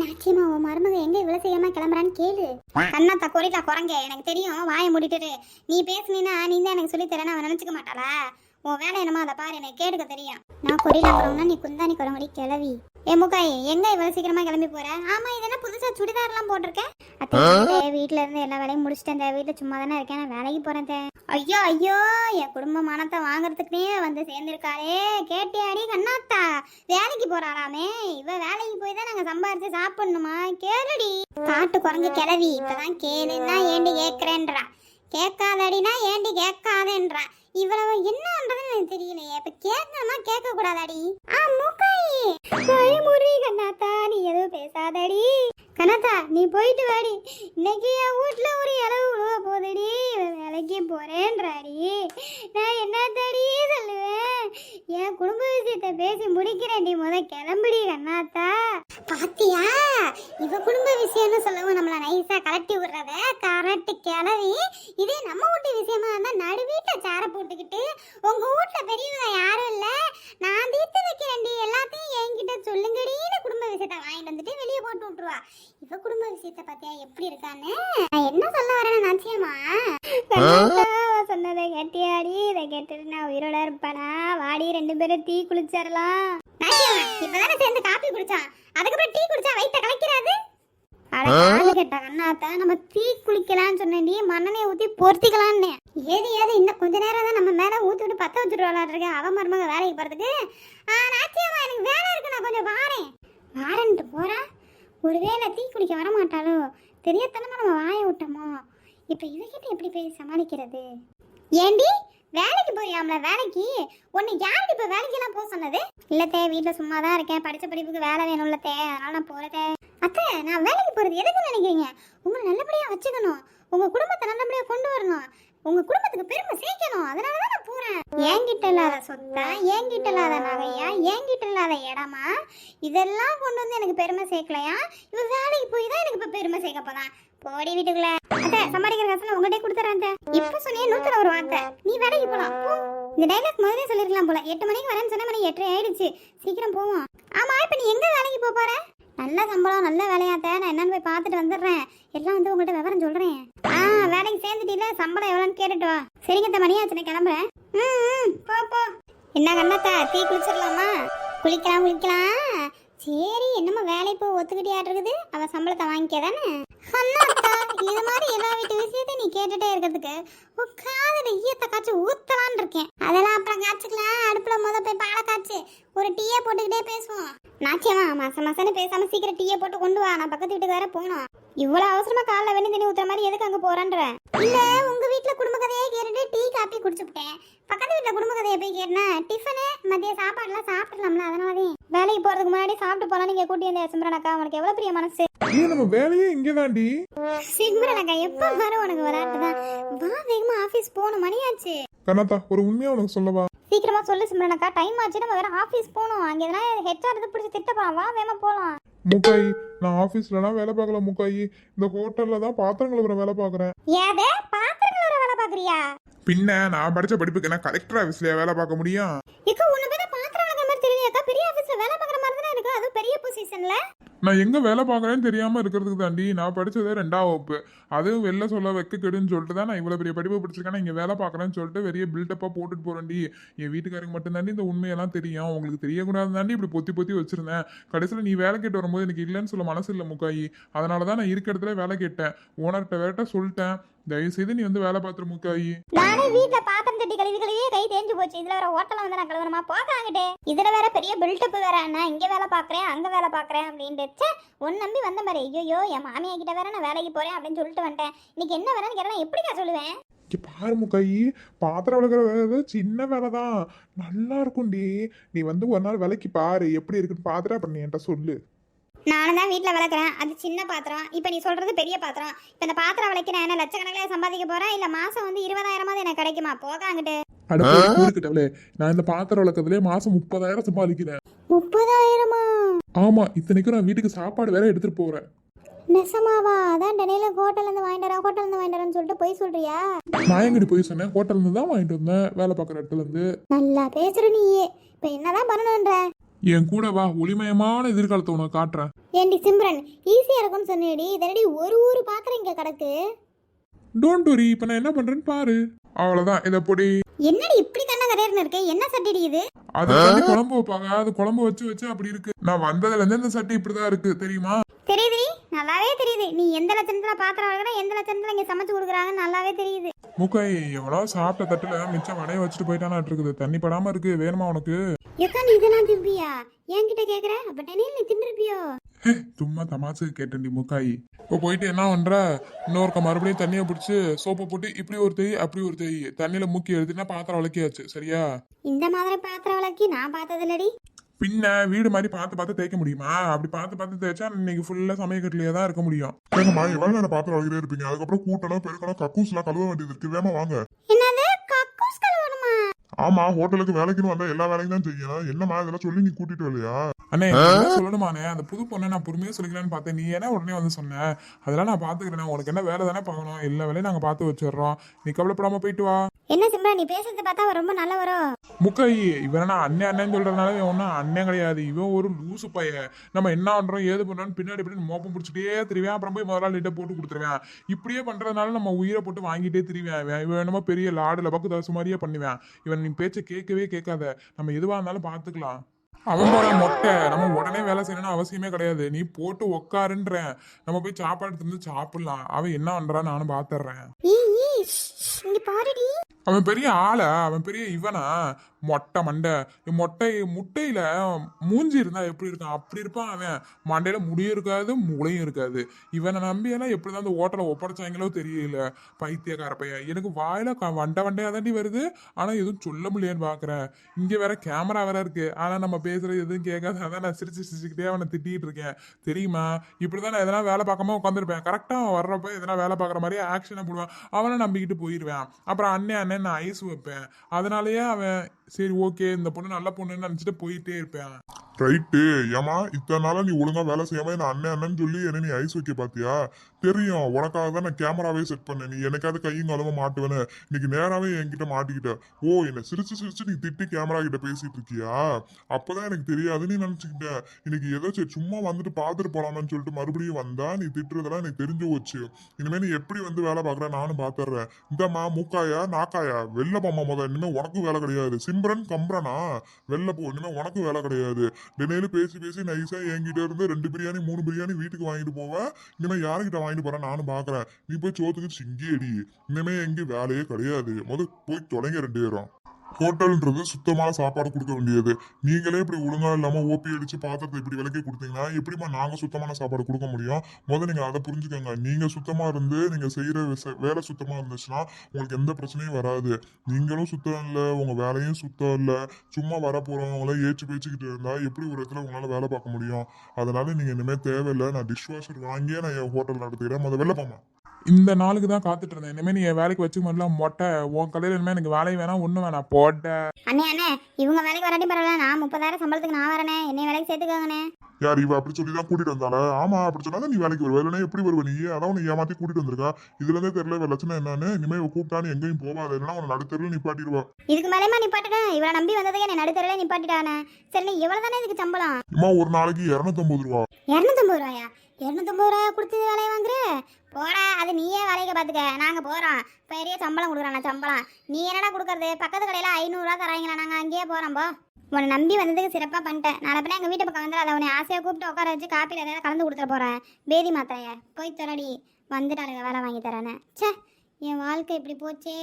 ஏன் உன் மருமக எங்க இவ்வளவு செய்யாம கிளம்புறான்னு கேளு. கண்ணாத்தா கொரிட்டா குரங்க எனக்கு தெரியும் வாயை மூடிட்டு நீ பேசுனீன்னா நீ தான் எனக்கு சொல்லி தரேன்னு அவன் நினைச்சுக்க மாட்டாளா? உன் வேலை என்னமோ அதை பாரு எனக்கு கேட்டுக்க தெரியும் நான் கொரிலா குறவனா நீ குந்தாணி குறவடி கிளவி ஏ முக்காய் எங்க இவ்வளவு சீக்கிரமா கிளம்பி போற? ஆமா இது என்ன புதுசா சுடிதார்லாம் போட்டிருக்க? அத்தை வீட்ல இருந்து எல்லா வேலையும் முடிச்சிட்டேன் தே. வீட்ல சும்மா தானே இருக்கேன் நான் வேலைக்கு போறேன். ஐயோ ஐயோ என் குடும்ப மானத்தை வாங்குறதுக்குனே வந்து சேர்ந்திருக்காளே. கேட்டியாடி கண்ணாத்தா வேலைக்கு போறாளாமே. இவ வேலைக்கு போய் தான் நாங்க சம்பாரிச்சு சாப்பிடணுமா? கேளுடி. காட்டு குரங்கு கிளவி இப்பதான் கேளுன்னா ஏண்டி கேக்குறேன்றா. கேட்காதடினா ஏண்டி கேட்காதேன்றா. இவ்வளவு என்னன்றதுன்னு எனக்கு தெரியலையே. இப்ப கேட்கணுமா கேட்க கூடாதாடி ஆ மூக்காயி. பயமுறி கண்ணாத்தா. நீ எதுவும் பேசாதடி. கண்ணாத்தா நீ போயிட்டு வாடி. இன்னைக்கு என் வீட்ல ஒரு இளவு உழுவ போகுதுடி. வேலைக்கு போறேன்றாடி. நான் என்னத்த கிட்ட விஷயத்தை பேசி முடிக்கிறேன்டி முத கிளம்புடி கண்ணாத்தா. பாத்தியா? இவ குடும்ப விஷயம்னு சொல்லவும் நம்மள நைஸா கலட்டி விடுறத கரெக்ட் கிளவி இதே நம்ம வீட்டு விஷயமா இருந்தா நடுவீட்டை சார போட்டுக்கிட்டு உங்க வீட்டுல பெரியவங்க யாரும் இல்ல. நான் தீர்த்து வைக்கிறேன்டி எல்லாத்தையும் என்கிட்ட சொல்லுங்கடின்னு குடும்ப விஷயத்த வாங்கிட்டு வந்துட்டு வெளியே போட்டு விட்டுருவா. இவ குடும்ப விஷயத்த பாத்தியா எப்படி இருக்கான்னு? பேரும் டீ குளிச்சிடலாம் இப்பதானே சேர்ந்து காப்பி குடிச்சான். அதுக்கப்புறம் டீ குடிச்சா வயித்த கலக்கிறாது? அட காது கெட்ட கண்ணாத்த நம்ம டீ குளிக்கலாம்னு சொன்னேன்டி மண்ணெண்ணெய் ஊத்தி பொருத்திக்கலாம்னு ஏது ஏது இன்னும் கொஞ்ச நேரம் தான் நம்ம மேல ஊத்தி விட்டு பத்த வச்சுட்டு விளாடுறேன் அவ மருமக வேலைக்கு போறதுக்கு. ஆ நாச்சியம்மா எனக்கு வேலை இருக்கு. நான் கொஞ்சம் வாரேன். வாரன்ட்டு போறா? ஒருவேளை டீ குடிக்க வர மாட்டாளோ தெரியத்தனமா நம்ம வாயை விட்டோமோ? இப்ப இவகிட்ட எப்படி போய் சமாளிக்கிறது? ஏண்டி? வேலைக்கு போறியாம்ல வேலைக்கு? உன்னை யாருக்கு இப்போ வேலைக்கெல்லாம் போக சொன்னது? இல்லத்தே வீட்டில் சும்மா தான் இருக்கேன். படிச்ச படிப்புக்கு வேலை வேணும்லத்தே. அதனால நான் போகிறதே அத்தை நான் வேலைக்கு போறது எதுக்கு நினைக்கிறீங்க? உங்களை நல்லபடியா வச்சுக்கணும். உங்க குடும்பத்தை நல்லபடியா கொண்டு வரணும். உங்க குடும்பத்துக்கு பெருமை சேர்க்கணும். அதனால தான் நான் போறேன். என்கிட்ட இல்லாத சொத்தா? என்கிட்ட இல்லாத நகையா? என்கிட்ட இல்லாத இடமா? இதெல்லாம் கொண்டு வந்து எனக்கு பெருமை சேர்க்கலையா? இவன் வேலைக்கு போய் தான் எனக்கு இப்ப பெருமை சேர்க்க போதான் போடி வீட்டுக்குள்ள. அத்தை சம்பாதிக்கிற காசுல உங்ககிட்ட கொடுத்துறேன் அத்தை. இப்ப சொன்னே நூத்துல ஒரு வார்த்தை நீ வேலைக்கு போலாம். போ. இந்த டைலாக் முதல்ல சொல்லிருக்கலாம் போல. எட்டு மணிக்கு வரேன்னு சொன்ன மணி எட்டரை ஆயிடுச்சு. சீக்கிரம் போவோம். ஆமா இப்ப நீ எங்க வேலைக்கு போக போற? நல்ல சம்பளம் நல்ல வேலையாத்த நான் என்னன்னு போய் பார்த்துட்டு வந்துடுறேன். எல்லாம் வந்து உங்கள்கிட்ட விவரம் சொல்றேன். ஆ வேலைக்கு சேர்ந்துட்டீல சம்பளம் எவ்வளோன்னு கேட்டுட்டு வா. சரிங்க இந்த மணியாச்சு நான் கிளம்புறேன். ம் போ போ. என்ன கண்ணத்தா தீ குளிச்சிடலாமா? குளிக்கலாம் குளிக்கலாம். சரி என்னமோ வேலைக்கு போ ஒத்துக்கிட்டியாட்டு இருக்குது? அவ சம்பளத்தை வாங்கிக்க தானே? இது மாதிரி எல்லா வீட்டு விஷயத்தையும் நீ கேட்டுட்டே இருக்கிறதுக்கு உட்காந்து ஈயத்தை காய்ச்சி ஊத்தலான் இருக்கேன். அதெல்லாம் அப்புறம் காய்ச்சிக்கலாம். அடுப்புல முத போய் பாலை காய்ச்சி ஒரு டீயை போட்டுக்கிட்டே பேசுவோம். நாச்சியமா மாசம் மாசம்னு பேசாம சீக்கிரம் டீயை போட்டு கொண்டு வா. நான் பக்கத்து வீட்டுக்கு வேற போகணும். இவ்வளவு அவசரமா காலைல வெண்ணி தண்ணி ஊத்துற மாதிரி எதுக்கு அங்க போறன்ற? இல்ல உங்க வீட்ல குடும்ப கதையே கேட்டுட்டு டீ காப்பி குடிச்சுட்டேன் பக்கத்து வீட்ல குடும்ப கதையை போய் கேட்டனா டிஃபனு மதிய சாப்பாடுலாம் சாப்பிடலாம்ல அதனாலதான். வேலைக்கு போறதுக்கு முன்னாடி சாப்பிட்டு போலாம் நீங்க கூட்டி வந்த சிம்ரன் அக்கா. உனக்கு எவ்வளவு பெரிய மனசு? நம்ம வேலையே இங்கதாண்டி. சிம்ரன் அக்கா எப்ப வர உனக்கு விளையாட்டு தான் வா வேகமா ஆபீஸ் போகணும். மணியாச்சு. கண்ணாத்தா ஒரு உண்மையா உனக்கு சொல்லவா? சீக்கிரமா சொல்லு சிம்ரன் அக்கா டைம் ஆச்சு நம்ம வேற ஆபீஸ் போகணும். அங்க எதனா ஹெச்ஆர் எடுத்து பிடிச்சி திட்ட போலாம். வா வேகமா போலாம். முக்காயி நான் ஆபீஸ்லலாம் வேலை பார்க்கல முக்காயி. இந்த ஹோட்டல்ல தான் பாத்திரம் கழுவுற வேலை பார்க்கறேன். ஏதே பாத்திரங்களோட வேலை பாக்குறியா பின்ன நான் படிச்ச படிப்புக்கு என்ன கலெக்டர் ஆபீஸ்லயா வேலை பார்க்க முடியும்? இக்கா உன்னை பேர பாத்திரம் விளக்குற மாதிரி தெரியுது பெரிய ஆபீஸ்ல வேலை பார்க்குற மாதிரி தானே இருக்கு. அது பெரிய பொசிஷன்ல நான் எங்கே வேலை பார்க்குறேன்னு தெரியாமல் இருக்கிறதுக்கு தாண்டி நான் படித்ததே ரெண்டாம் வகுப்பு. அதுவும் வெளில சொல்ல வைக்கக்கெடுன்னு சொல்லிட்டு தான் நான் இவ்வளோ பெரிய படிப்பு படிச்சிருக்கேன். இங்கே வேலை பார்க்குறேன்னு சொல்லிட்டு வெளியே பில்டப்பாக போட்டுட்டு போகிறேன்டி என் வீட்டுக்காரங்க மட்டும் தாண்டி இந்த உண்மையெல்லாம் தெரியும். உங்களுக்கு தெரியக்கூடாது தாண்டி இப்படி பொத்தி பொத்தி வச்சுருந்தேன். கடைசியில் நீ வேலை கேட்டு வரும்போது எனக்கு இல்லைன்னு சொல்ல மனசு இல்லை முக்காயி. அதனால தான் நான் இருக்க இடத்துல வேலை கேட்டேன். ஓனர்கிட்ட வேறட்ட சொல்லிட்டேன். தயவு செய்து நீ வந்து வேலை பார்த்துரு முக்காயி. நானே கழிவுகளையே கழுவி கை தேஞ்சு போச்சு. இதுல வேற ஹோட்டல வந்து நான் கழுவணுமா? போகாங்கட்டே இதுல வேற பெரிய பில்டப் வேற. நான் இங்க வேலை பாக்குறேன் அங்க வேலை பாக்குறேன் அப்படின்ட்டு. ஒன் நம்பி வந்த மாதிரி. ஐயோ என் மாமியா கிட்ட வேற நான் வேலைக்கு போறேன் அப்படின்னு சொல்லிட்டு வந்துட்டேன். இன்னைக்கு என்ன வேலைன்னு கேட்டா எப்படிக்கா சொல்லுவேன்? இங்க பாரு முக்காயி பாத்திரம் விளக்குற வேலை சின்ன வேலை தான் நல்லா இருக்கும்டி. நீ வந்து ஒரு நாள் வேலைக்கு பாரு. எப்படி இருக்குன்னு பார்த்துட்டு அப்புறம் நீ என்கிட்ட சொல்லு. நானும் தான் வீட்டில் விளக்குறேன் அது சின்ன பாத்திரம். இப்போ நீ சொல்றது பெரிய பாத்திரம். இப்போ இந்த பாத்திரம் விளக்கி நான் என்ன லட்சக்கணக்கில் சம்பாதிக்க போறேன் இல்லை மாசம் வந்து இருபதாயிரமாவது எனக்கு கிடைக்குமா? போகாங்கிட்டு அடுப்பு இருக்கட்டவளே நான் இந்த பாத்திரம் விளக்கத்துலேயே மாசம் முப்பதாயிரம் சம்பாதிக்கிறேன். முப்பதாயிரமா? ஆமா இத்தனைக்கும் நான் வீட்டுக்கு சாப்பாடு வேற எடுத்துட்டு போறேன். நெசமாவா? அதான் டெனியில ஹோட்டல்ல இருந்து வாங்கிட்டு வரேன். ஹோட்டல்ல இருந்து வாங்கிட்டு வரேன்னு சொல்லிட்டு போய் சொல்றியா? நான் எங்கிட்ட போய் சொன்னேன். ஹோட்டல்ல இருந்து தான் வாங்கிட்டு வந்தேன். வேலை பார்க்குற இடத்துல இருந்து நல்லா பேசுற நீயே. இப்போ என்னதான் பண்ணணுன்ற? என் கூட வா ஒளிமயமான எதிர்காலத்தை உனக்கு காட்டுறேன். ஏண்டி சிம்ரன் ஈஸியா இருக்கும்னு சொன்னேடி. இதனடி ஒரு ஊரு பாத்திரம் இங்க கிடக்கு? டோன்ட் வரி இப்ப நான் என்ன பண்றேன்னு பாரு. அவ்வளவுதான் இத பொடி. என்னடி இப்படி கண்ண கரையர்னு இருக்கு? என்ன சட்டிடி இது? அது தண்ணி குழம்பு வைப்பாங்க. அது குழம்பு வச்சு வச்சு அப்படி இருக்கு. நான் வந்ததுல இருந்து இந்த சட்டி இப்படிதான் இருக்கு தெரியுமா? தெரியுதுடி. நல்லாவே தெரியுது. நீ எந்த லட்சணத்துல பாத்திரம் வைக்கிற எந்த லட்சணத்துல இங்க சமைச்சு கொடுக்குறாங்கன்னு நல்லாவே தெரியுது. முக்கை எவ்வளோ சாப்பிட்ட தட்டுல மிச்சம் வடைய வச்சுட்டு போயிட்டானா இருக்குது. தண்ணி படாம இருக்கு வேணுமா உனக்கு? எக்கா நீ இதெல்லாம் திம்பியா? என்கிட்ட கேக்குற? அப்ப டெனியில் நீ தின்றுப்பியோ சும்மா தமாசு கேட்டேன்டி முக்காய். இப்போ போயிட்டு என்ன பண்ற? இன்னொருக்க மறுபடியும் தண்ணியை பிடிச்சி சோப்பை போட்டு இப்படி ஒரு தேய் அப்படி ஒரு தேய். தண்ணியில முக்கி எடுத்துனா பாத்திரம் விளக்கியாச்சு சரியா? இந்த மாதிரி பாத்திரம் விளக்கி நான் பார்த்தது இல்லடி பின்ன வீடு மாதிரி பார்த்து பார்த்து தேய்க்க முடியுமா? அப்படி பார்த்து பார்த்து தேய்ச்சா இன்னைக்கு ஃபுல்லா சமயக்கட்டிலேயே தான் இருக்க முடியும். ஏங்கம்மா எவ்வளவு நேரம் பாத்திரம் வளர்க்கிறே இருப்பீங்க? அதுக்கப்புறம் கூட்டணும் பெருக்கணும் கக்கூஸ் எல்லாம் கழுவ வேண்டியது இருக்கு. வேமா வாங்க. என்னது? ஆமா ஹோட்டலுக்கு வேலைக்குன்னு வந்தா எல்லா வேலையும் தான் செய்யணும். என்னம்மா இதெல்லாம் சொல்லி நீ கூட்டிட்டு வரலையா? அண்ணே சொல்லணுமாண்ணே அந்த புது பொண்ணை நான் பொறுமையா சொல்லிக்கலான்னு பார்த்தேன். நீ என்ன உடனே வந்து சொன்ன? அதெல்லாம் நான் பாத்துக்கிறேன் உனக்கு என்ன வேலை தானே பார்க்கணும். எல்லா வேலையும் நாங்க பார்த்து வச்சிடுறோம். நீ கவலைப்படாம போயிட்டு வா. என்ன சிம்ரா நீ பேசுறத பார்த்தா அவ ரொம்ப நல்ல வரும் முக்கை இவன் அண்ணன் அண்ணன் சொல்றதுனால இவன் ஒன்றும் அண்ணன் கிடையாது. இவன் ஒரு லூசு பையன். நம்ம என்ன பண்றோம் ஏது பண்றோம் பின்னாடி பின்னாடி மோப்பம் பிடிச்சிட்டே திரிவேன். அப்புறம் போய் முதலாளிகிட்ட போட்டு கொடுத்துருவேன். இப்படியே பண்றதுனால நம்ம உயிரை போட்டு வாங்கிட்டே திரிவேன். இவன் இவன் என்னமோ பெரிய லாடு லபக்கு தாசு மாதிரியே பண்ணுவேன். இவன் நீ பேச்சை கேட்கவே கேட்காத. நம்ம எதுவா இருந்தாலும் பார்த்துக்கலாம். அவனோட மொட்டை. நம்ம உடனே வேலை செய்யணும்னு அவசியமே கிடையாது. நீ போட்டு உக்காருன்றேன். நம்ம போய் சாப்பாடு தந்து சாப்பிடலாம். அவன் என்ன பண்றான் நானும் பாத்துறேன். இங்க பாருடி. அவன் பெரிய ஆளா அவன் பெரிய இவனா? மொட்டை மண்டை. மொட்டை முட்டையில மூஞ்சி இருந்தா எப்படி இருக்கும்? அப்படி இருப்பான் அவன். மண்டையில முடியும் இருக்காது மூளையும் இருக்காது. இவனை நம்பியெல்லாம் எப்படி தான் அந்த ஓட்டலை ஒப்படைச்சாங்களோ தெரியல. பைத்தியக்கார பையன். எனக்கு வாயில க- வண்டை வண்டையாக தாண்டி வருது. ஆனா எதுவும் சொல்ல முடியலையேன்னு பார்க்குறேன் இங்க வேற கேமரா வேற இருக்கு. ஆனா நம்ம பேசுறது எதுவும் கேட்காது. அதான் நான் சிரிச்சு சிரிச்சுக்கிட்டே அவனை திட்டிகிட்டு இருக்கேன். தெரியுமா? இப்படிதான் நான் எதனா வேலை பார்க்காம உட்காந்துருப்பேன் கரெக்டா அவன் வர்றப்ப எதனா வேலை பார்க்குற மாதிரி ஆக்ஷனை போடுவான். அவனை நம்பிக்கிட்டு போயிடுவேன் அப்புறம் அண்ணே அண்ணன் நான் ஐஸ் வைப்பேன்? அதனாலயே அவன் சரி ஓகே இந்த பொண்ணு நல்ல பொண்ணுன்னு நினைச்சிட்டு போயிட்டே இருப்பேன். ரைட்டு ஏமா இத்தனை நாளாக நீ ஒழுங்கா வேலை செய்யாம என்ன அண்ணன் அண்ணன் சொல்லி என்ன நீ ஐஸ் வைக்க பாத்தியா தெரியும் உனக்காக தான் நான் கேமராவே செட் பண்ணேன். நீ எனக்காவது கையும் கலவ மாட்டுவேன்னு. இன்னைக்கு நேராவே என்கிட்ட மாட்டிக்கிட்ட. ஓ என்ன சிரிச்சு சிரிச்சு நீ திட்டி கேமரா கிட்ட பேசிட்டு இருக்கியா? அப்பதான் எனக்கு தெரியாது நீ இன்னைக்கு ஏதோ சரி சும்மா வந்துட்டு பாத்துட்டு போலாமான்னு சொல்லிட்டு மறுபடியும் வந்தா நீ திட்டுறதெல்லாம் எனக்கு தெரிஞ்சு போச்சு. இனிமே நீ எப்படி வந்து வேலை பாக்குற நானும் பாத்துறேன். இந்தம்மா மூக்காயா நாக்காயா? வெளில போமா முத. இனிமே உனக்கும் வேலை கிடையாது. சிம்ரன் கம்ரனா? வெளில போ இனிமே உனக்கும் வேலை கிடையாது. தினையில பேசி பேசி நைஸா என்கிட்ட இருந்து ரெண்டு பிரியாணி மூணு பிரியாணி வீட்டுக்கு வாங்கிட்டு போவேன். இனிமே யாருக்கிட்ட வாங்கிட்டு போறேன் நானும் பாக்குறேன். நீ போய் சோத்துக்கு சிங்கி அடி இனிமே எங்கேயும் வேலையே கிடையாது. முதல் போய் தொலைங்க ரெண்டு பேரும். ஹோட்டல்ன்றது சுத்தமான சாப்பாடு கொடுக்க வேண்டியது. நீங்களே இப்படி ஒழுங்கா இல்லாம ஓபி அடிச்சு பாத்திரத்தை இப்படி விலைக்கு கொடுத்தீங்கன்னா எப்படிமா நாங்க சுத்தமான சாப்பாடு கொடுக்க முடியும்? முதல்ல நீங்க அதை புரிஞ்சுக்கோங்க. நீங்க சுத்தமா இருந்து நீங்க செய்யற வேலை சுத்தமா இருந்துச்சுன்னா உங்களுக்கு எந்த பிரச்சனையும் வராது. நீங்களும் சுத்தம் இல்லை உங்க வேலையும் சுத்தம் இல்லை. சும்மா வர போறவங்கள ஏச்சு பேச்சுக்கிட்டு இருந்தா எப்படி ஒரு இடத்துல உங்களால வேலை பார்க்க முடியும்? அதனால நீங்க இனிமேல் தேவையில்லை நான் டிஷ் வாஷர் வாங்கியே நான் என் ஹோட்டல் நடத்துக்கிறேன். முதல்ல வெளில போமா இந்த நாளுக்கு தான் காத்துட்டு இருந்தேன். இனிமே நீ என் வேலைக்கு வச்சுக்க முடியல மொட்டை உன் கடையில் இனிமே எனக்கு வேலையும் வேணாம் ஒன்றும் வேணாம் போட்ட அண்ணே அண்ணே இவங்க வேலைக்கு வராட்டி பரவாயில்ல நான் முப்பதாயிரம் சம்பளத்துக்கு நான் வரேனே என்னை வேலைக்கு சேர்த்துக்கோங்கண்ணே. யார் இவ அப்படி சொல்லி தான் கூட்டிட்டு வந்தால ஆமா அப்படி சொன்னா நீ வேலைக்கு வருவ. இல்லைன்னா எப்படி வருவ நீ? அதான் உன்னை ஏமாத்தி கூட்டிட்டு வந்திருக்கா. இதுல இருந்தே தெரியல இவ லட்சணம் என்னன்னு. இனிமே இவ கூப்பிட்டான்னு எங்கேயும் போகாது இல்லைன்னா உன்னை நடுத்தருல நிப்பாட்டிடுவா. இதுக்கு மேலேமா நிப்பாட்டுட்டேன் இவளை நம்பி வந்ததுக்கு என்னை நடுத்தரவே நிப்பாட்டிட்டானே. சரி நீ எவ்வளோ தானே இதுக்கு சம்பளம்? இம்மா ஒரு நாளைக்கு இரநூத்தொம்பது ரூபா. இரநூத்தம்பது ரூபாயா? இரநூத்தம்பது ரூபா கொடுத்து வேலையை வாங்குற? போடா அது நீயே வேலைக்கு பார்த்துக்க. நாங்கள் போகிறோம் பெரிய சம்பளம் கொடுக்குறாண்ணா சம்பளம். நீ என்னடா கொடுக்கறது? பக்கத்து கடையில் ஐநூறுரூவா தராங்களா? நாங்கள் அங்கேயே போகிறோம் போ. உன்னை நம்பி வந்ததுக்கு சிறப்பாக பண்ணிட்டேன். நாளை எங்கள் வீட்டு பக்கம் வந்து அதை உன்னை ஆசையாக கூப்பிட்டு உட்கார வச்சு காப்பியில் ஏதாவது கலந்து கொடுத்துட போகிறேன் பேதி மாத்திரைய போய் தொலைடி. வந்துட்டாளுங்க வேலை வாங்கி தரேன்னு. ச்சே என் வாழ்க்கை இப்படி போச்சே.